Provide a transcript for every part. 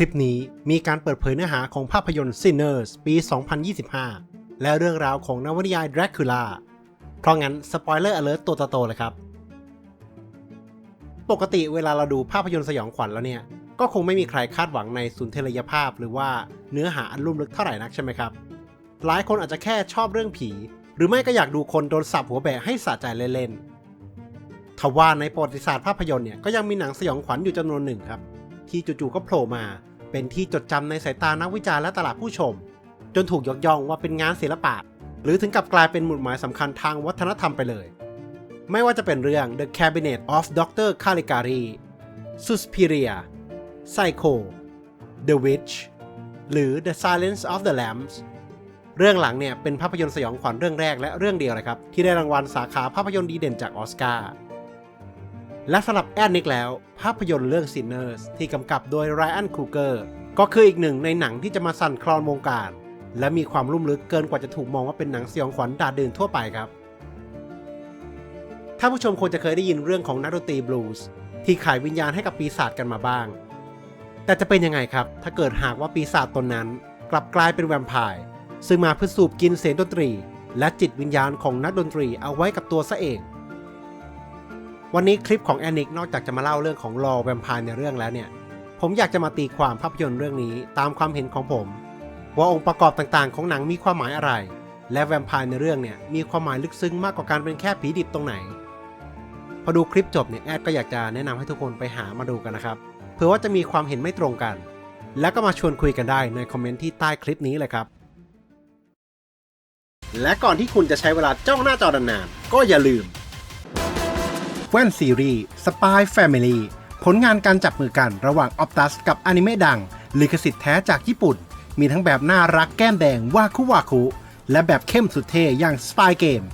ลิปนี้มีการเปิดเผยเนื้อหาของภาพยนตร์ Sinners ปี 2025 และเรื่องราวของนวนิยาย Dracula เพราะงั้นสปอยเลอร์อเลิร์ตัวโตๆเลยครับ ปกติเวลาเราดูภาพยนตร์สยองขวัญแล้วเนี่ย ก็คงไม่มีใครคาดหวังในสุนทรียภาพ หรือว่าเนื้อหาอันลุ่มลึกเท่าไหร่นักใช่ไหมครับ หลายคนอาจจะแค่ชอบเรื่องผี หรือไม่ก็อยากดูคนโดนสับหัวแบะให้สะใจเล่นๆทว่าในประวัติศาสตร์ภาพยนตร์เนี่ยก็ยังมีหนังสยองขวัญอยู่จำนวนหนึ่งครับที่จู่ๆก็โผล่มา เป็นที่จดจำในสายตานักวิจารณ์และตลาดผู้ชม จนถูกยกย่องว่าเป็นงานศิลปะ หรือถึงกับกลายเป็นหมุดหมายสำคัญทางวัฒนธรรมไปเลย ไม่ว่าจะเป็นเรื่อง The Cabinet of Dr. Caligari Suspiria Psycho The Witch หรือ The Silence of the Lambs เรื่องหลังเนี่ยเป็นภาพยนตร์สยองขวัญเรื่องแรกและเรื่องเดียวเลยครับ ที่ได้รางวัลสาขาภาพยนตร์ดีเด่นจากออสการ์ และสำหรับแอดนิกแล้ว ภาพยนตร์เรื่อง Sinners ที่กำกับโดยไรอันครูเกอร์ก็คืออีกหนึ่งในหนังที่จะมาสั่นคลอนวงการ และมีความลุ่มลึกเกินกว่าจะถูกมองว่าเป็นหนังสยองขวัญดาดดื่นทั่วไปครับถ้าผู้ชมคงจะเคยได้ยินเรื่องของนักดนตรีบลูส์ที่ขายวิญญาณให้กับปีศาจกันมาบ้าง แต่จะเป็นยังไงครับ ถ้าเกิดหากว่าปีศาจตนนั้น กลับกลายเป็นแวมไพร์ซึ่งมาเพื่อสูบกินเสียงดนตรี และจิตวิญญาณของนักดนตรีเอาไว้กับตัวซะเอง วันนี้คลิปของแอนิกนอกจากจะมาเล่าเรื่องของลอแวมพร์ในเรื่องแล้วเนี่ย ผมอยากจะมาตีความภาพยนตร์เรื่องนี้ตามความเห็นของผม ว่าองค์ประกอบต่างๆ ของหนังมีความหมายอะไร และแวมพร์ในเรื่องเนี่ยมีความหมายลึกซึ้งมากกว่าการเป็นแค่ผีดิบตรงไหน พอดูคลิปจบเนี่ยแอดก็อยากจะแนะนำให้ทุกคนไปหามาดูกันนะครับเผื่อว่าจะมีความเห็นไม่ตรงกัน แล้วก็มาชวนคุยกันได้ในคอมเมนต์ที่ใต้คลิปนี้เลยครับและก่อนที่คุณจะใช้เวลาจ้องหน้าจอนานๆก็อย่าลืม แว่นซีรีส์ Spy Family ผลงานการจับมือกันระหว่าง Optus กับอนิเมะดังลิขสิทธิ์แท้จากญี่ปุ่น มีทั้งแบบน่ารักแก้มแดงวาคุวาคุ และแบบเข้มสุดเท่อย่าง Spy Game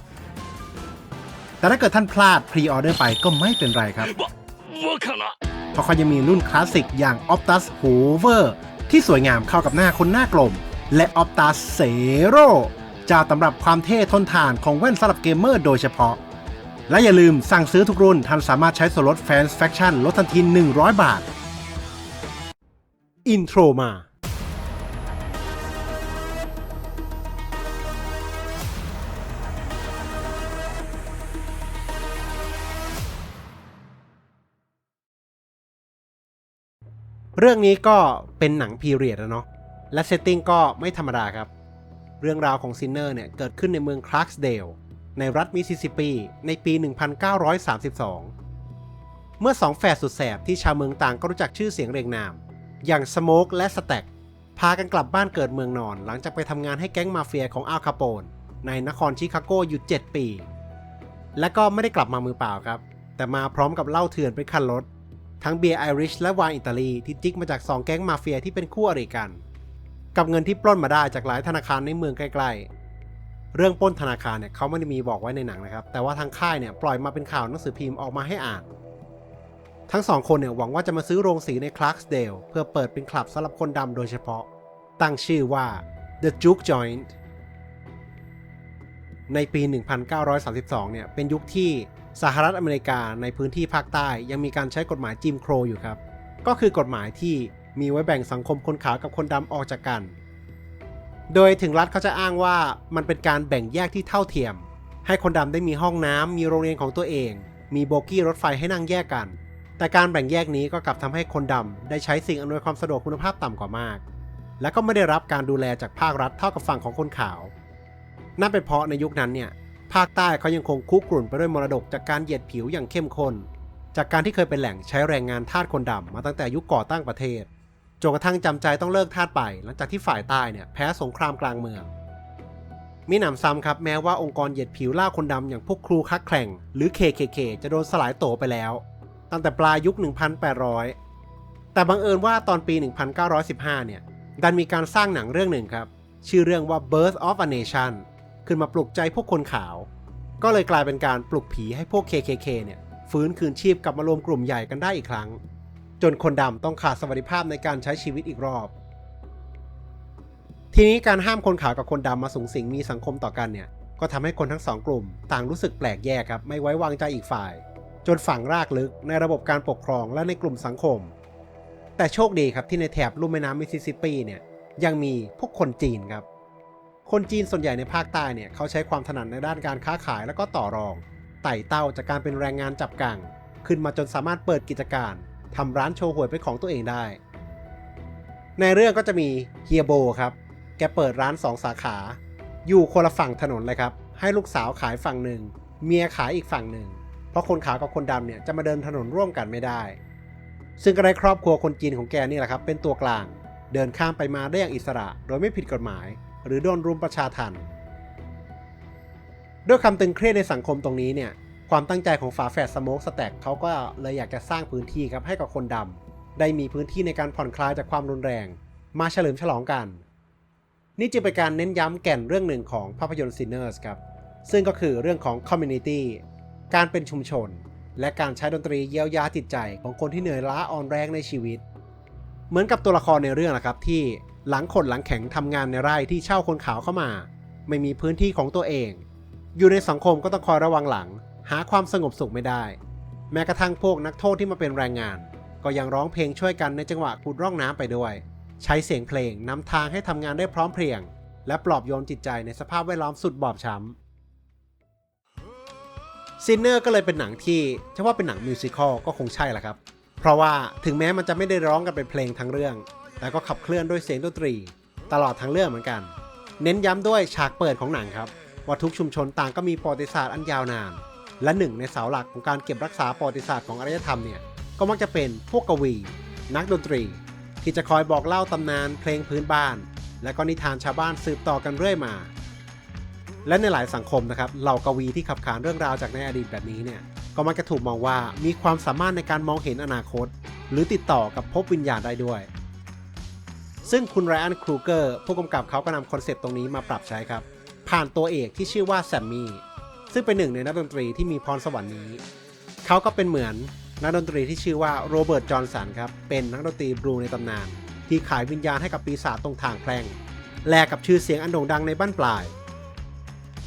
แต่ถ้าเกิดท่านพลาดพรีออเดอร์ไปก็ไม่เป็นไรครับ เพราะเขายังมีรุ่นคลาสสิกอย่าง Optus Hover ที่สวยงามเข้ากับหน้าคนหน้ากลม และ Optus Zero เจ้าตำรับความเท่ทนทานของแว่นสำหรับเกมเมอร์โดยเฉพาะ และอย่าลืมสั่งซื้อทุกรุ่นท่านสามารถใช้ส่วนลด Fans Faction ลดทันที 100 บาท อินโทรมาเรื่องนี้ก็เป็นหนังพีเรียดนะเนาะ และเซตติ้งก็ไม่ธรรมดาครับ เรื่องราวของซินเนอร์เนี่ย เกิดขึ้นในเมืองคลาร์กสเดล ในรัฐมิสซิสซิปปีในปี 1932 เมื่อสองแฝดสุดแสบที่ชาวเมืองต่างก็รู้จักชื่อเสียงเรียงนาม อย่างสโมกและสแต็กพากันกลับบ้านเกิดเมืองนอน หลังจากไปทำงานให้แก๊งมาเฟียของอัลคาโปนในนครชิคาโกอยู่ 7 ปี และก็ไม่ได้กลับมามือเปล่าครับ แต่มาพร้อมกับเหล้าเถื่อนเป็นคันรถ ทั้งเบียร์ไอริชและไวน์อิตาลีที่จิกมาจากสองแก๊งมาเฟียที่เป็นคู่อริกัน กับเงินที่ปล้นมาได้จากหลายธนาคารในเมืองใกล้ๆ เรื่องปล้นธนาคารเนี่ยเขาไม่ได้มีบอกไว้ในหนังนะครับ แต่ว่าทางค่ายเนี่ยปล่อยมาเป็นข่าวหนังสือพิมพ์ออกมาให้อ่าน ทั้งสองคนเนี่ยหวังว่าจะมาซื้อโรงสีในคลาร์กสเดลเพื่อเปิดเป็นคลับสำหรับคนดำโดยเฉพาะ ตั้งชื่อว่า The Juke Joint ในปี 1932 เนี่ย เป็นยุคที่สหรัฐอเมริกาในพื้นที่ภาคใต้ยังมีการใช้กฎหมายจิมโครอยู่ครับ ก็คือกฎหมายที่มีไว้แบ่งสังคมคนขาวกับคนดำออกจากกัน โดยถึงรัฐเขาจะอ้างว่ามันเป็นการแบ่งแยกที่เท่าเทียม ให้คนดำได้มีห้องน้ำมีโรงเรียนของตัวเอง มีโบกี้รถไฟให้นั่งแยกกัน แต่การแบ่งแยกนี้ก็กลับทำให้คนดำได้ใช้สิ่งอำนวยความสะดวกคุณภาพต่ำกว่ามาก และก็ไม่ได้รับการดูแลจากภาครัฐเท่ากับฝั่งของคนขาว นั่นเป็นเพราะในยุคนั้นเนี่ยภาคใต้เขายังคงคุกรุ่นไปด้วยมรดกจากการเหยียดผิวอย่างเข้มข้นจากการที่เคยเป็นแหล่งใช้แรงงานทาสคนดำมาตั้งแต่ยุคก่อตั้งประเทศ จนกระทั่งจำใจต้องเลิกทาสไป หลังจากที่ฝ่ายใต้เนี่ยแพ้สงครามกลางเมือง มีหนำซ้ำครับแม้ว่าองค์กรเหยียดผิวล่าคนดำอย่างพวกครูคักแข่ง หรือ KKK จะโดนสลายโตไปแล้ว ตั้งแต่ปลายยุค 1800 แต่บังเอิญว่าตอนปี 1915 เนี่ยดันมีการสร้างหนังเรื่องหนึ่งครับ ชื่อเรื่องว่า Birth of a Nation ขึ้นมาปลุกใจพวกคนขาว ก็เลยกลายเป็นการปลุกผีให้พวก KKK เนี่ยฟื้นคืนชีพกลับมารวมกลุ่มใหญ่กันได้อีกครั้ง จนคนดำต้องขาดสวัสดิภาพในการใช้ชีวิตอีกรอบ ทีนี้การห้ามคนขาวกับคนดำมาสูงสิงมีสังคมต่อกันเนี่ยก็ทำให้คนทั้งสองกลุ่ม ต่างรู้สึกแปลกแยกครับไม่ไว้วางใจอีกฝ่าย จนฝังรากลึกในระบบการปกครองและในกลุ่มสังคม แต่โชคดีครับที่ในแถบลุ่มแม่น้ำมิสซิสซิปปีเนี่ยยังมีพวกคนจีนครับ คนจีนส่วนใหญ่ในภาคใต้เนี่ยเขาใช้ความถนัดในด้านการค้าขายแล้วก็ต่อรอง ไต่เต้าจากการเป็นแรงงานจับกัง ขึ้นมาจนสามารถเปิดกิจการ ทำร้านโชว์หวยเป็นของตัวเองได้ ในเรื่องก็จะมีเฮียโบครับ แกเปิดร้านสองสาขา อยู่คนละฝั่งถนนเลยครับ ให้ลูกสาวขายฝั่งหนึ่ง เมียขายอีกฝั่งหนึ่ง เพราะคนขาวกับคนดำเนี่ยจะมาเดินถนนร่วมกันไม่ได้ ซึ่งก็ได้ครอบครัวคนจีนของแกนี่แหละครับ เป็นตัวกลาง เดินข้ามไปมาได้อย่างอิสระ โดยไม่ผิดกฎหมาย หรือโดนรุมประชาทันด้วยคำตึงเครียดในสังคมตรงนี้เนี่ย ความตั้งใจของฝาแฝดสโมกสแต็กเขาก็เลยอยากจะสร้างพื้นที่ครับให้กับคนดำได้มีพื้นที่ในการผ่อนคลายจากความรุนแรง มาเฉลิมฉลองกัน นี่จึงเป็นการเน้นย้ำแก่นเรื่องหนึ่งของภาพยนตร์ Sinners ครับซึ่งก็คือเรื่องของ Community การเป็นชุมชน และการใช้ดนตรีเยียวยาจิตใจของคนที่เหนื่อยล้าอ่อนแรงในชีวิต เหมือนกับตัวละครในเรื่องนะครับที่หลังขดหลังแข็งทำงานในไร่ที่เช่าคนขาวเข้ามา ไม่มีพื้นที่ของตัวเอง อยู่ในสังคมก็ต้องคอยระวังหลัง หาความสงบสุขไม่ได้ แม้กระทั่งพวกนักโทษที่มาเป็นแรงงาน ก็ยังร้องเพลงช่วยกันในจังหวะขุดร่องน้ำไปด้วย ใช้เสียงเพลงนำทางให้ทำงานได้พร้อมเพรียง และปลอบโยนจิตใจในสภาพแวดล้อมสุดบอบช้ำซินเนอร์ก็เลยเป็นหนังที่จะว่าเป็นหนังมิวสิควลก็คงใช่แหละครับ เพราะว่าถึงแม้มันจะไม่ได้ร้องกันเป็นเพลงทั้งเรื่อง แต่ก็ขับเคลื่อนด้วยเสียงดนตรี ตลอดทั้งเรื่องเหมือนกัน เน้นย้ำด้วยฉากเปิดของหนังครับว่าทุกชุมชนต่างก็มีประวัติศาสตร์อันยาวนาน และหนึ่งในเสาหลักของการเก็บรักษาประวัติศาสตร์ของอารยธรรมเนี่ยก็มักจะเป็นพวกกวี นักดนตรี ที่จะคอยบอกเล่าตำนานเพลงพื้นบ้าน และก็นิทานชาวบ้านสืบต่อกันเรื่อยมา และในหลายสังคมนะครับเหล่ากวีที่ขับขานเรื่องราวจากในอดีตแบบนี้เนี่ยก็มักจะถูกมองว่ามีความสามารถในการมองเห็นอนาคต หรือติดต่อกับภพวิญญาณได้ด้วย ซึ่งคุณไรอันครูเกอร์ผู้กำกับเขาก็นำคอนเซปต์ตรงนี้มาปรับใช้ครับ ผ่านตัวเอกที่ชื่อว่าแซมมี่ ซึ่งเป็นหนึ่งในนักดนตรีที่มีพรสวรรค์นี้ เขาก็เป็นเหมือนนักดนตรีที่ชื่อว่าโรเบิร์ต จอห์นสันครับ เป็นนักดนตรีบลูในตำนาน ที่ขายวิญญาณให้กับปีศาจตรงทางแพร่ง แลกกับชื่อเสียงอันโด่งดังในบ้านปลาย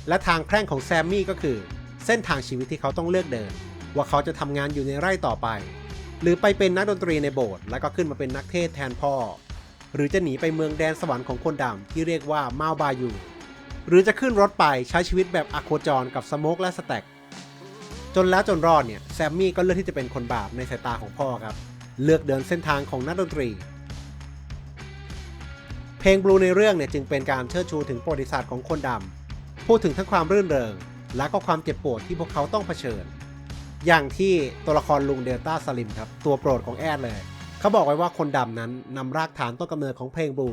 และทางแพร่งของแซมมี่ก็คือ เส้นทางชีวิตที่เขาต้องเลือกเดิน ว่าเขาจะทำงานอยู่ในไร่ต่อไป หรือไปเป็นนักดนตรีในโบสถ์แล้วก็ขึ้นมาเป็นนักเทศแทนพ่อ หรือจะหนีไปเมืองแดนสวรรค์ของคนดำที่เรียกว่ามาบายู หรือจะขึ้นรถไปใช้ชีวิตแบบอโคจรกับสโมกและสแต็กจนแล้วจนรอดเนี่ยแซมมี่ก็เลือกที่จะเป็นคนบาปในสายตาของพ่อครับ เลือกเดินเส้นทางของนักดนตรี เพลงบลูในเรื่องเนี่ยจึงเป็นการเชิดชูถึงประวัติศาสตร์ของคนดำพูดถึงทั้งความรื่นเริง และก็ความเจ็บปวดที่พวกเขาต้องเผชิญ อย่างที่ตัวละครลุงเดลต้าสลิมครับตัวโปรดของแอดเลย เขาบอกไว้ว่าคนดำนั้นนำรากฐานต้นกำเนิดของเพลงบลู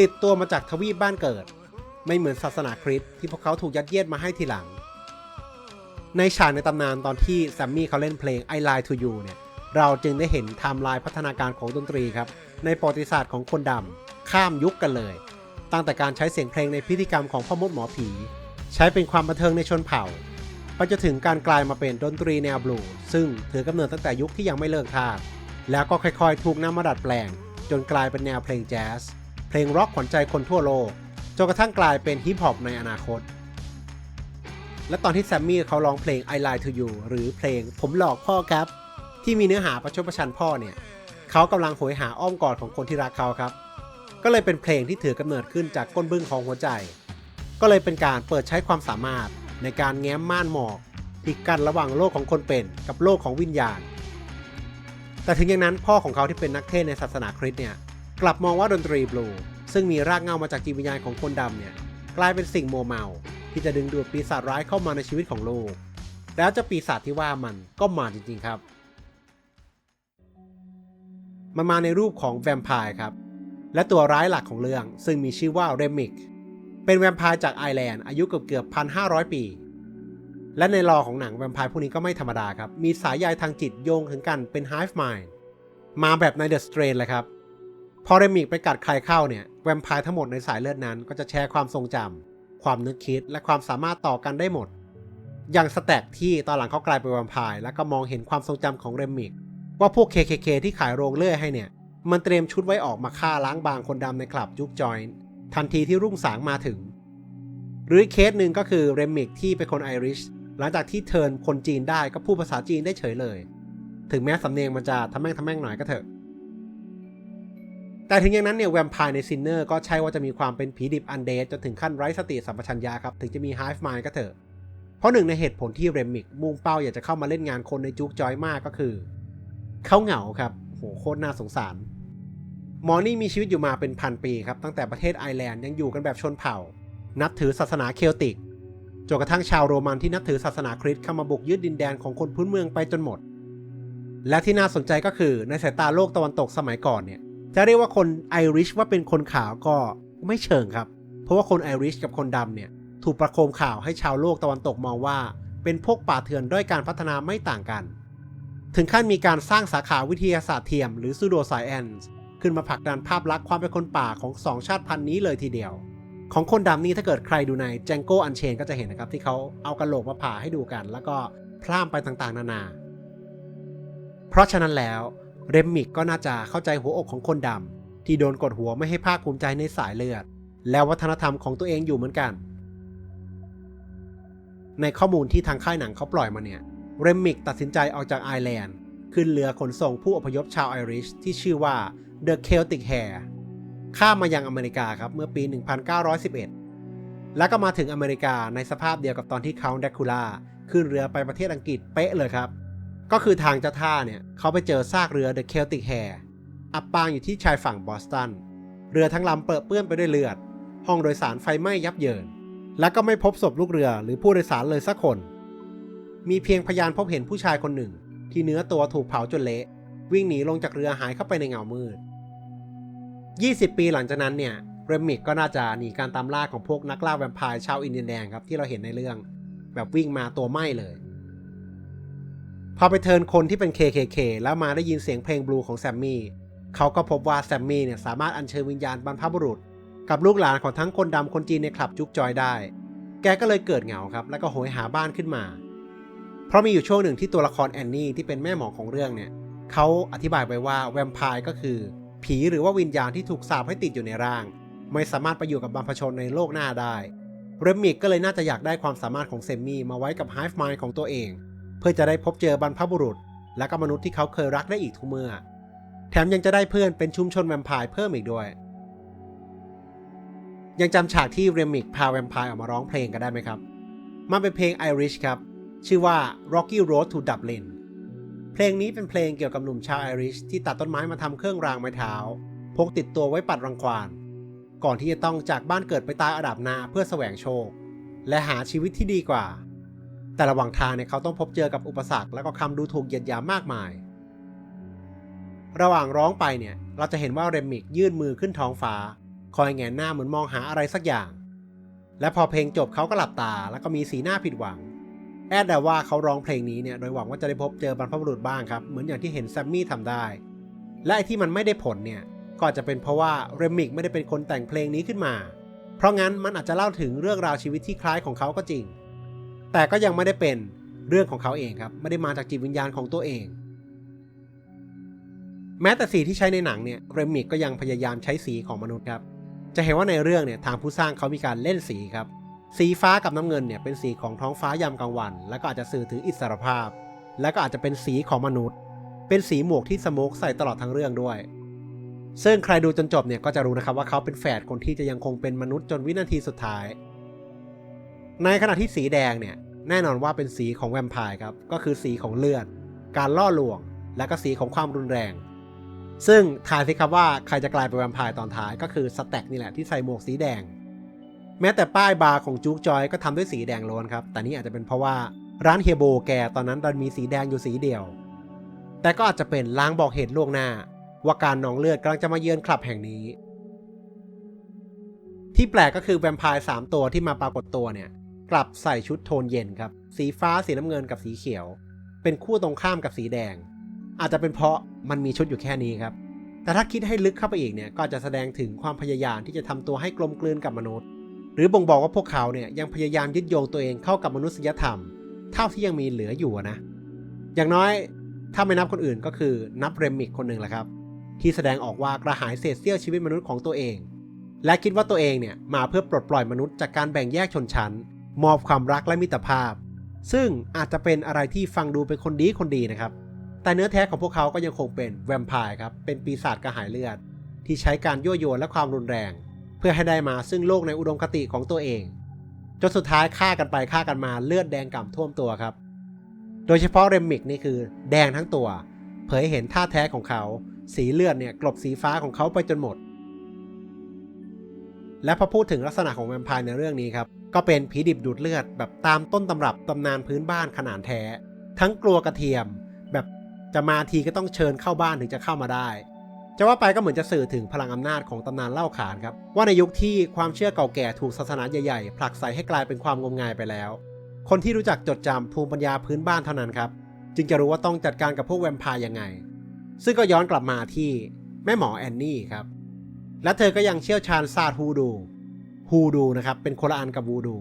ติดตัวมาจากทวีปบ้านเกิด ไม่เหมือนศาสนาคริสต์ที่พวกเขาถูกยัดเยียดมาให้ทีหลัง ในฉากในตำนานตอนที่แซมมี่เขาเล่นเพลง I Lie to You เนี่ยเราจึงได้เห็นไทม์ไลน์พัฒนาการของดนตรีครับ ในประวัติศาสตร์ของคนดำข้ามยุคกันเลย ตั้งแต่การใช้เสียงเพลงในพิธีกรรมของพ่อมดหมอผี ใช้เป็นความบันเทิงในชนเผ่าไปจนถึงการกลายมาเป็นดนตรีแนวบลูซึ่งถือกำเนิดตั้งแต่ยุคที่ยังไม่เลิกทาสแล้วก็ค่อยๆ ถูกนำมาดัดแปลง จนกลายเป็นแนวเพลงแจ๊สเพลงร็อกขวัญใจคนทั่วโลก จนกระทั่งกลายเป็นฮิปฮอปในอนาคต และตอนที่แซมมี่เขาร้องเพลง I Lie to You หรือเพลงผมหลอกพ่อครับ ที่มีเนื้อหาประชดประชันพ่อเนี่ยเขากำลังโหยหาอ้อมกอดของคนที่รักเขาครับ ก็เลยเป็นเพลงที่ถือกำเนิดขึ้นจากก้นบึ้งของหัวใจ ก็เลยเป็นการเปิดใช้ความสามารถในการแง้มม่านหมอกที่กั้นระหว่างโลกของคนเป็นกับโลกของวิญญาณ แต่ถึงอย่างนั้นพ่อของเขาที่เป็นนักเทศในศาสนาคริสต์เนี่ยกลับมองว่าดนตรีบลู ซึ่งมีรากเงามาจากจิตวิญญาณของคนดำเนี่ยกลายเป็นสิ่งโมเมา ที่จะดึงดูดปีศาจร้ายเข้ามาในชีวิตของโลก แล้วจ้าปีศาจที่ว่ามันก็มาจริงๆครับ มันมาในรูปของแวมไพร์ครับ และตัวร้ายหลักของเรื่องซึ่งมีชื่อว่าเรมิกเป็นแวมไพร์จากไอร์แลนด์อายุเกือบเกือบพันห้าร้อยปี และในรอของหนังแวมไพร์พวกนี้ก็ไม่ธรรมดาครับ มีสายใยทางจิตโยงถึงกันเป็น Hive Mind มาแบบใน The Strain เลยครับ พอเรมิกไปกัดใครเข้าเนี่ย แวมไพร์ทั้งหมดในสายเลือดนั้นก็จะแชร์ความทรงจำความนึกคิดและความสามารถต่อกันได้หมด อย่างสแต็กที่ตอนหลังเขากลายเป็นแวมไพร์แล้วก็มองเห็นความทรงจำของเรมิกว่าพวก KKK ที่ขายโรงเลื่อยให้เนี่ย มันเตรียมชุดไว้ออกมาฆ่าล้างบางคนดำในคลับยุคจอยน์ทันทีที่รุ่งสางมาถึง หรือเคสหนึ่งก็คือเรมิกที่เป็นคนไอริชหลังจากที่เทิร์นคนจีนได้ก็พูดภาษาจีนได้เฉยเลย ถึงแม้สำเนียงมันจะทำแม่งทำแม่งหน่อยก็เถอะ แต่ถึงอย่างนั้นเนี่ยแวมไพร์ในซินเนอร์ก็ใช่ว่าจะมีความเป็นผีดิบอันเดดจนถึงขั้นไร้สติสัมปชัญญะครับ ถึงจะมี Hive Mind ก็เถอะ เพราะหนึ่งในเหตุผลที่เรมิกมุ่งเป้าอยากจะเข้ามาเล่นงานคนในจุกจอยมากก็คือ เขาเหงาครับโหโคตรน่าสงสารหมอนี่มีชีวิตอยู่มาเป็นพันปีครับ ตั้งแต่ประเทศไอร์แลนด์ยังอยู่กันแบบชนเผ่า นับถือศาสนาเคลติกจนกระทั่งชาวโรมันที่นับถือศาสนาคริสต์เข้ามาบุกยึดดินแดนของคนพื้นเมืองไปจนหมด และที่น่าสนใจก็คือในสายตาโลกตะวันตกสมัยก่อนเนี่ย จะเรียกว่าคนไอริชว่าเป็นคนขาวก็ไม่เชิงครับ เพราะว่าคนไอริชกับคนดำเนี่ย ถูกประโคมข่าวให้ชาวโลกตะวันตกมองว่า เป็นพวกป่าเถื่อนด้อยการพัฒนาไม่ต่างกัน ถึงขั้นมีการสร้างสาขาวิทยาศาสตร์เทียมหรือ pseudo science ขึ้นมาผลักดันภาพลักษณ์ความเป็นคนป่าของสองชาติพันธุ์นี้เลยทีเดียว ของคนดำนี่ถ้าเกิดใครดูใน Django Unchained ก็จะเห็นนะครับที่เขาเอากระโหลกมาผ่าให้ดูกัน แล้วก็พร่ามไปต่างๆ นานา เพราะฉะนั้นแล้ว เรมมิกก็น่าจะเข้าใจหัวอกของคนดำที่โดนกดหัวไม่ให้ภาคภูมิใจในสายเลือด และวัฒนธรรมของตัวเองอยู่เหมือนกัน ในข้อมูลที่ทางค่ายหนังเขาปล่อยมาเนี่ย เรมมิกตัดสินใจออกจากไอร์แลนด์ ขึ้นเรือขนส่งผู้อพยพชาวไอริชที่ชื่อว่า The Celtic Hare ข้ามมายังอเมริกาครับเมื่อปี 1911 แล้วก็มาถึงอเมริกาในสภาพเดียวกับตอนที่เขาแดคูล่าขึ้นเรือไปประเทศอังกฤษเป๊ะเลยครับ ก็คือทางเจ้าท่าเนี่ยเขาไปเจอซากเรือ The Celtic Hare อับปางอยู่ที่ชายฝั่งบอสตัน เรือทั้งลำเปื้อนเปื้อนไปด้วยเลือด ห้องโดยสารไฟไหม้ยับเยิน และก็ไม่พบศพลูกเรือหรือผู้โดยสารเลยสักคน มีเพียงพยานพบเห็นผู้ชายคนหนึ่ง ที่เนื้อตัวถูกเผาจนเละ วิ่งหนีลงจากเรือหายเข้าไปในเงามืด 20 ปีหลังจากนั้นเนี่ยเรมิกก็น่าจะหนีการตามล่าของพวกนักล่าแวมไพร์ชาวอินเดียนแดงครับที่เราเห็นในเรื่อง แบบวิ่งมาตัวไหม้เลย พอไปเทินคนที่เป็น KKK แล้วมาได้ยินเสียงเพลงบลูของแซมมี่เขาก็พบว่าแซมมี่เนี่ยสามารถอัญเชิญวิญญาณบรรพบุรุษ กับลูกหลานของทั้งคนดำคนจีนในคลับจุกจอยได้ แกก็เลยเกิดเหงาครับ แล้วก็โหยหาบ้านขึ้นมา เพราะมีอยู่ช่วงหนึ่งที่ตัวละครแอนนี่ที่เป็นแม่หมอของเรื่องเนี่ยเขาอธิบายไว้ว่าแวมไพร์ก็คือ ผีหรือว่าวิญญาณที่ถูกสาปให้ติดอยู่ในร่าง ไม่สามารถไปอยู่กับบรรพชนในโลกหน้าได้เรมมิกก็เลยน่าจะอยากได้ความสามารถของเซมมี่มาไว้กับไฮฟ์มายของตัวเอง เพื่อจะได้พบเจอบรรพบุรุษ และก็มนุษย์ที่เขาเคยรักได้อีกทุกเมื่อ แถมยังจะได้เพื่อนเป็นชุมชนแวมไพร์เพิ่มอีกด้วย ยังจำฉากที่เรมิกพาแวมไพร์ออกมาร้องเพลงกันได้ไหมครับ มันเป็นเพลง Irish ครับ ชื่อว่า Rocky Road to Dublin เพลงนี้เป็นเพลงเกี่ยวกับหนุ่มชาวไอริชที่ตัดต้นไม้มาทำเครื่องรางไม้เท้า พกติดตัวไว้ปัดรังควานก่อนที่จะต้องจากบ้านเกิดไปตายอาดับนาเพื่อแสวงโชค และหาชีวิตที่ดีกว่า แต่ระหว่างทางเนี่ยเขาต้องพบเจอกับอุปสรรคและก็คำดูถูกเหยียดหยามมากมาย ระหว่างร้องไปเนี่ยเราจะเห็นว่าเรมิกยื่นมือขึ้นท้องฟ้า คอยแงนหน้าเหมือนมองหาอะไรสักอย่าง และพอเพลงจบเขาก็หลับตา แล้วก็มีสีหน้าผิดหวัง แอดแต่ว่าเขาร้องเพลงนี้เนี่ยโดยหวังว่าจะได้พบเจอบรรพบุรุษบ้างครับเหมือนอย่างที่เห็นแซมมี่ทำได้ และไอที่มันไม่ได้ผลเนี่ยก็อาจจะเป็นเพราะว่าเรมิกไม่ได้เป็นคนแต่งเพลงนี้ขึ้นมา เพราะงั้นมันอาจจะเล่าถึงเรื่องราวชีวิตที่คล้ายของเขาก็จริง แต่ก็ยังไม่ได้เป็นเรื่องของเขาเองครับ ไม่ได้มาจากจิตวิญญาณของตัวเอง แม้แต่สีที่ใช้ในหนังเนี่ยเรมิกก็ยังพยายามใช้สีของมนุษย์ครับ จะเห็นว่าในเรื่องเนี่ยทางผู้สร้างเขามีการเล่นสีครับ สีฟ้ากับน้ำเงินเนี่ยเป็นสีของท้องฟ้ายามกลางวัน แล้วก็อาจจะสื่อถึงอิสรภาพ และก็อาจจะเป็นสีของมนุษย์ เป็นสีหมวกที่สโมกใส่ตลอดทั้งเรื่องด้วย ซึ่งใครดูจนจบเนี่ยก็จะรู้นะครับว่าเขาเป็นแฝดคนที่จะยังคงเป็นมนุษย์จนวินาทีสุดท้าย ในขณะที่สีแดงเนี่ยแน่นอนว่าเป็นสีของแวมไพร์ครับ ก็คือสีของเลือด การล่อลวง และก็สีของความรุนแรง ซึ่งทายสิครับว่าใครจะกลายเป็นแวมไพร์ตอนท้ายก็คือสแต็กนี่แหละที่ใส่หมวกสีแดง แม้แต่ป้ายบาร์ของจุกจอยก็ทำด้วยสีแดงล้วนครับ แต่นี่อาจจะเป็นเพราะว่าร้านเฮโบแกตอนนั้นดันมีสีแดงอยู่สีเดียว แต่ก็อาจจะเป็นล้างบอกเหตุล่วงหน้า ว่าการนองเลือดกำลังจะมาเยือนคลับแห่งนี้ ที่แปลกก็คือแวมไพร์สามตัวที่มาปรากฏตัวเนี่ย กลับใส่ชุดโทนเย็นครับ สีฟ้าสีน้ำเงินกับสีเขียว เป็นคู่ตรงข้ามกับสีแดง อาจจะเป็นเพราะมันมีชุดอยู่แค่นี้ครับ แต่ถ้าคิดให้ลึกเข้าไปอีกเนี่ยก็จะแสดงถึงความพยายามที่จะทำตัวให้กลมกลืนกับมนุษย์ หรือบ่งบอกว่าพวกเขาเนี่ยยังพยายามยึดโยงตัวเองเข้ากับมนุษยธรรม เท่าที่ยังมีเหลืออยู่นะ อย่างน้อยถ้าไม่นับคนอื่นก็คือนับเรมิกคนหนึ่งแหละครับ ที่แสดงออกว่ากระหายเศษเสี้ยวชีวิตมนุษย์ของตัวเอง และคิดว่าตัวเองเนี่ยมาเพื่อปลดปล่อยมนุษย์จากการแบ่งแยกชนชั้น มอบความรักและมิตรภาพ ซึ่งอาจจะเป็นอะไรที่ฟังดูเป็นคนดีคนดีนะครับ แต่เนื้อแท้ของพวกเขาก็ยังคงเป็นแวมไพร์ครับ เป็นปีศาจกระหายเลือด ที่ใช้การยั่วยวนและความรุนแรง เพื่อให้ได้มาซึ่งโลกในอุดมคติของตัวเอง จนสุดท้ายฆ่ากันไปฆ่ากันมาเลือดแดงก่ำท่วมตัวครับ โดยเฉพาะเรมิกนี่คือ แดงทั้งตัว เผยเห็นท่าแท้ของเขา สีเลือดเนี่ยกลบสีฟ้าของเขาไปจนหมด และพอพูดถึงลักษณะของแวมไพร์ในเรื่องนี้ครับ ก็เป็นผีดิบดูดเลือดแบบตามต้นตำรับตำนานพื้นบ้านขนาดแท้ ทั้งกลัวกระเทียม แบบจะมาทีก็ต้องเชิญเข้าบ้านถึงจะเข้ามาได้ จะว่าไปก็เหมือนจะสื่อถึงพลังอำนาจของตำนานเล่าขานครับ ว่าในยุคที่ความเชื่อเก่าแก่ถูกศาสนาใหญ่ๆผลักไสให้กลายเป็นความงมงายไปแล้ว คนที่รู้จักจดจำภูมิปัญญาพื้นบ้านเท่านั้นครับ จึงจะรู้ว่าต้องจัดการกับพวกแวมไพร์ยังไง ซึ่งก็ย้อนกลับมาที่แม่หมอแอนนี่ครับและเธอก็ยังเชี่ยวชาญศาสตร์ฮูดู ฮูดูนะครับ เป็นคนละอันกับวูดู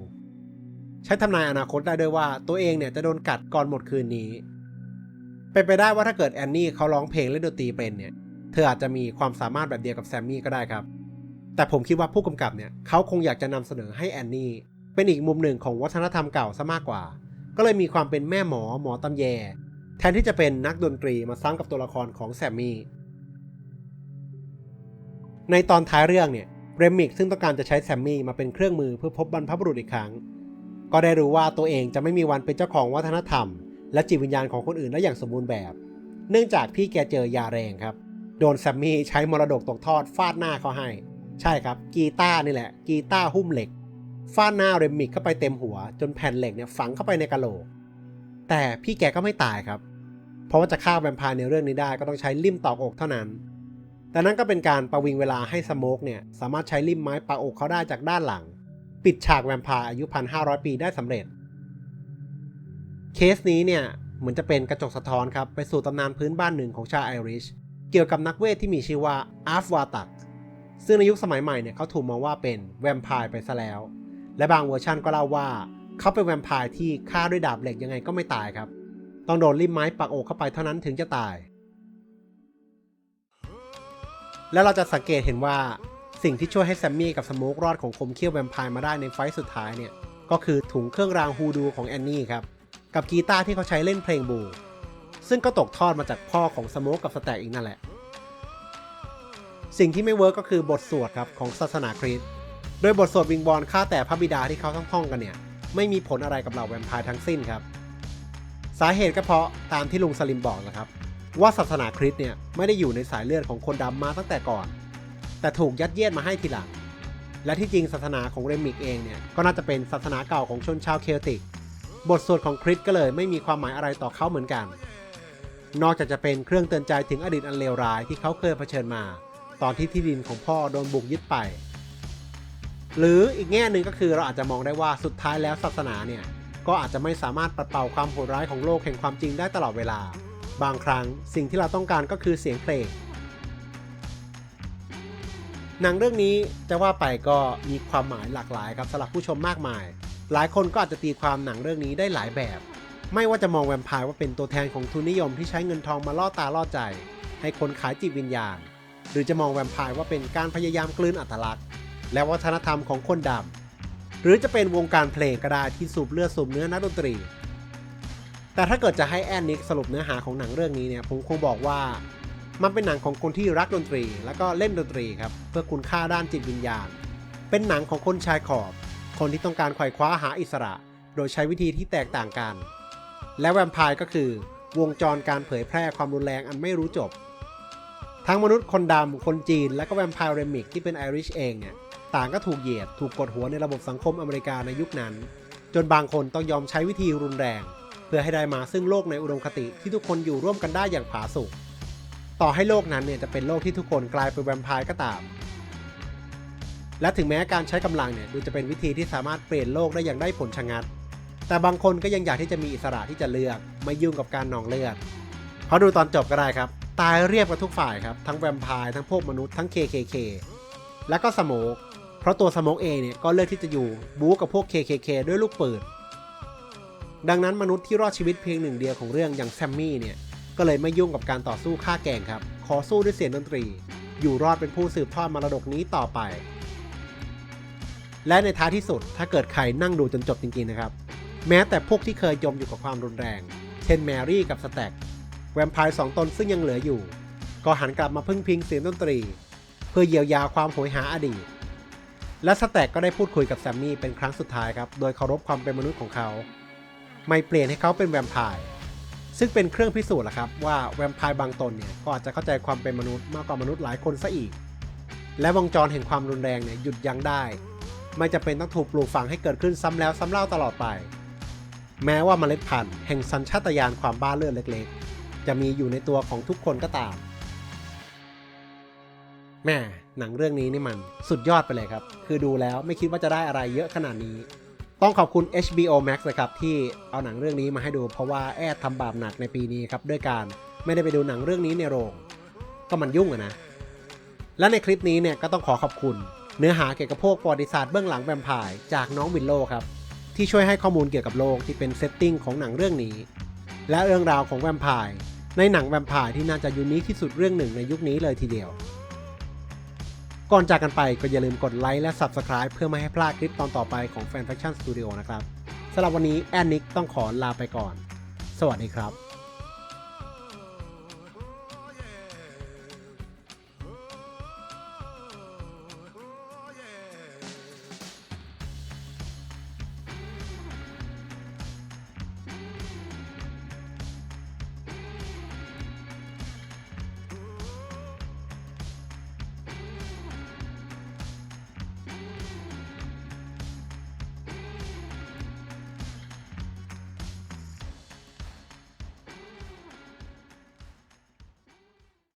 ใช้ทำนายอนาคตได้ด้วยว่าตัวเองเนี่ยจะโดนกัดก่อนหมดคืนนี้ เป็นไปได้ว่าถ้าเกิดแอนนี่เขาร้องเพลงและดนตรีเป็นเนี่ย เธออาจจะมีความสามารถแบบเดียวกับแซมมี่ก็ได้ครับ แต่ผมคิดว่าผู้กำกับเนี่ยเขาคงอยากจะนำเสนอให้แอนนี่เป็นอีกมุมหนึ่งของวัฒนธรรมเก่าซะมากกว่า ก็เลยมีความเป็นแม่หมอหมอตำแย แทนที่จะเป็นนักดนตรีมาซ้ำกับตัวละครของแซมมี่ในตอนท้ายเรื่องเนี่ย เรมิกซึ่งต้องการจะใช้แซมมี่มาเป็นเครื่องมือเพื่อพบบรรพบุรุษอีกครั้ง ก็ได้รู้ว่าตัวเองจะไม่มีวันเป็นเจ้าของวัฒนธรรม และจิตวิญญาณของคนอื่นได้อย่างสมบูรณ์แบบ เนื่องจากพี่แกเจอยาแรงครับ โดนแซมมี่ใช้มรดกตกทอดฟาดหน้าเขาให้ ใช่ครับ กีตาร์นี่แหละ กีตาร์หุ้มเหล็ก ฟาดหน้าเรมิกเข้าไปเต็มหัว จนแผ่นเหล็กเนี่ยฝังเข้าไปในกะโหลก แต่พี่แกก็ไม่ตายครับ เพราะว่าจะฆ่าแวมไพร์ในเรื่องนี้ได้ก็ต้องใช้ลิ่มตอกอกเท่านั้น แต่นั่นก็เป็นการประวิงเวลาให้สโมกเนี่ยสามารถใช้ลิ่มไม้ปักอกเขาได้จากด้านหลัง ปิดฉากแวมพร์อายุ 1,500 ปีได้สำเร็จ เคสนี้เนี่ยเหมือนจะเป็นกระจกสะท้อนครับไปสู่ตำนานพื้นบ้านหนึ่งของชาวไอริช เกี่ยวกับนักเวทที่มีชื่อว่าอาฟวาตักซึ่งในยุคสมัยใหม่เนี่ยเขาถูกมองว่าเป็นแวมไพร์ไปซะแล้ว และบางเวอร์ชันก็เล่าว่าเขาเป็นแวมไพร์ที่ฆ่าด้วยดาบเหล็กยังไงก็ไม่ตายครับ ต้องโดนริมไม้ปักอกเข้าไปเท่านั้นถึงจะตาย และเราจะสังเกตเห็นว่าสิ่งที่ช่วยให้แซมมี่กับสโมกรอดของคมเขี้ยวแวมไพร์มาได้ในไฟต์สุดท้ายเนี่ยก็คือถุงเครื่องรางฮูดูของแอนนี่ครับ กับกีตาร์ที่เขาใช้เล่นเพลงบู ซึ่งก็ตกทอดมาจากพ่อของสโมกกับสแต็กอีกนั่นแหละ สิ่งที่ไม่เวิร์กก็คือบทสวดครับของศาสนาคริสต์โดยบทสวดวิงบอลฆ่าแต่พระบิดาที่เขาท่องๆกันเนี่ยไม่มีผลอะไรกับเหล่าแวมไพร์ทั้งสิ้นครับ สาเหตุก็เพราะตามที่ลุงสลิมบอกนะครับ ว่าศาสนาคริสต์เนี่ยไม่ได้อยู่ในสายเลือดของคนดำมาตั้งแต่ก่อน แต่ถูกยัดเยียดมาให้ทีหลัง และที่จริงศาสนาของเรมิกเองเนี่ยก็น่าจะเป็นศาสนาเก่าของชนชาวเคลติก บทสวดของคริสต์ก็เลยไม่มีความหมายอะไรต่อเขาเหมือนกัน นอกจากจะเป็นเครื่องเตือนใจถึงอดีตอันเลวร้ายที่เขาเคยเผชิญมา ตอนที่ที่ดินของพ่อโดนบุกยึดไป หรืออีกแง่หนึ่งก็คือเราอาจจะมองได้ว่าสุดท้ายแล้วศาสนาเนี่ยก็อาจจะไม่สามารถปัดเป่าความโหดร้ายของโลกแห่งความจริงได้ตลอดเวลา บางครั้งสิ่งที่เราต้องการก็คือเสียงเพลง หนังเรื่องนี้จะว่าไปก็มีความหมายหลากหลายครับสำหรับผู้ชมมากมาย หลายคนก็อาจจะตีความหนังเรื่องนี้ได้หลายแบบ ไม่ว่าจะมองแวมไพร์ว่าเป็นตัวแทนของทุนนิยมที่ใช้เงินทองมาล่อตาล่อใจ ให้คนขายจิตวิญญาณ หรือจะมองแวมไพร์ว่าเป็นการพยายามกลืนอัตลักษณ์ และวัฒนธรรมของคนดำหรือจะเป็นวงการเพลงก็ได้ที่สูบเลือดสูบเนื้อนักดนตรี แต่ถ้าเกิดจะให้แอนนิกสรุปเนื้อหาของหนังเรื่องนี้เนี่ยผมคงบอกว่า มันเป็นหนังของคนที่รักดนตรี แล้วก็เล่นดนตรีครับเพื่อคุณค่าด้านจิตวิญญาณ เป็นหนังของคนชายขอบ คนที่ต้องการไขว่คว้าหาอิสระ โดยใช้วิธีที่แตกต่างกัน และแวมไพร์ก็คือ วงจรการเผยแพร่ความรุนแรงอันไม่รู้จบ ทั้งมนุษย์คนดำคนจีนและก็แวมไพร์เรมิกที่เป็นไอริชเองเนี่ยต่างก็ถูกเหยียดถูกกดหัวในระบบสังคมอเมริกาในยุคนั้น จนบางคนต้องยอมใช้วิธีรุนแรง เพื่อให้ได้มาซึ่งโลกในอุดมคติที่ทุกคนอยู่ร่วมกันได้อย่างผาสุกต่อให้โลกนั้นเนี่ยจะเป็นโลกที่ทุกคนกลายเป็นแวมไพร์ก็ตาม และถึงแม้การใช้กำลังเนี่ยดูจะเป็นวิธีที่สามารถเปลี่ยนโลกได้อย่างได้ผลชะงัด แต่บางคนก็ยังอยากที่จะมีอิสระที่จะเลือกไม่ยุ่งกับการนองเลือดเพราะดูตอนจบก็ได้ครับ ตายเรียบกับทุกฝ่ายครับทั้งแวมไพร์ทั้งพวกมนุษย์ทั้ง KKK และก็สโมกเพราะตัวสโมกเองเนี่ยก็เลือกที่จะอยู่บู๊กับพวก KKK ด้วยลูกปืน ดังนั้นมนุษย์ที่รอดชีวิตเพียงหนึ่งเดียวของเรื่องอย่างแซมมี่เนี่ย ก็เลยไม่ยุ่งกับการต่อสู้ฆ่าแกงครับ ขอสู้ด้วยเสียงดนตรี อยู่รอดเป็นผู้สืบทอดมรดกนี้ต่อไป และในท้ายที่สุดถ้าเกิดใครนั่งดูจนจบจริงๆนะครับ แม้แต่พวกที่เคยยมอยู่กับความรุนแรง เช่นแมรี่กับสแต็กแวมไพร์สองตนซึ่งยังเหลืออยู่ ก็หันกลับมาพึ่งพิงเสียงดนตรี เพื่อเยียวยาความโหยหาอดีตและสแต็กก็ได้พูดคุยกับแซมมี่เป็นครั้งสุดท้ายครับ โดยเคารพความเป็นมนุษย์ของเขา ไม่เปลี่ยนให้เขาเป็นแวมไพร์ซึ่งเป็นเครื่องพิสูจน์แหละครับว่าแวมไพร์บางตนเนี่ยก็อาจจะเข้าใจความเป็นมนุษย์มากกว่ามนุษย์หลายคนซะอีก และวงจรแห่งความรุนแรงเนี่ยหยุดยั้งได้ ไม่จะเป็นต้องถูกปลูกฝังให้เกิดขึ้นซ้ำแล้วซ้ำเล่าตลอดไป แม้ว่าเมล็ดพันธุ์แห่งสัญชาตญาณความบ้าเลือดเล็กๆ จะมีอยู่ในตัวของทุกคนก็ตาม แม่หนังเรื่องนี้นี่มันสุดยอดไปเลยครับ คือดูแล้วไม่คิดว่าจะได้อะไรเยอะขนาดนี้ ต้องขอบคุณ HBO Max นะครับที่เอาหนังเรื่องนี้มาให้ดู เพราะว่าแอดทำบาปหนักในปีนี้ครับด้วยการไม่ได้ไปดูหนังเรื่องนี้ในโรง ก็มันยุ่งอะนะ และในคลิปนี้เนี่ยก็ต้องขอขอบคุณ เนื้อหาเกี่ยวกับพวกประวัติศาสตร์เบื้องหลังแวมไพร์จากน้องวินโลครับที่ช่วยให้ข้อมูลเกี่ยวกับโลกที่เป็นเซตติ้งของหนังเรื่องนี้ และเรื่องราวของแวมไพร์ในหนังแวมไพร์ที่น่าจะยูนิคที่สุดเรื่องหนึ่งในยุคนี้เลยทีเดียว ก่อนจากกันไปก็อย่าลืมกดไลค์และ Subscribe เพื่อไม่ให้พลาดคลิปตอนต่อไปของ Fan Faction Studio นะครับสำหรับวันนี้แอนนิกต้องขอลาไปก่อน สวัสดีครับ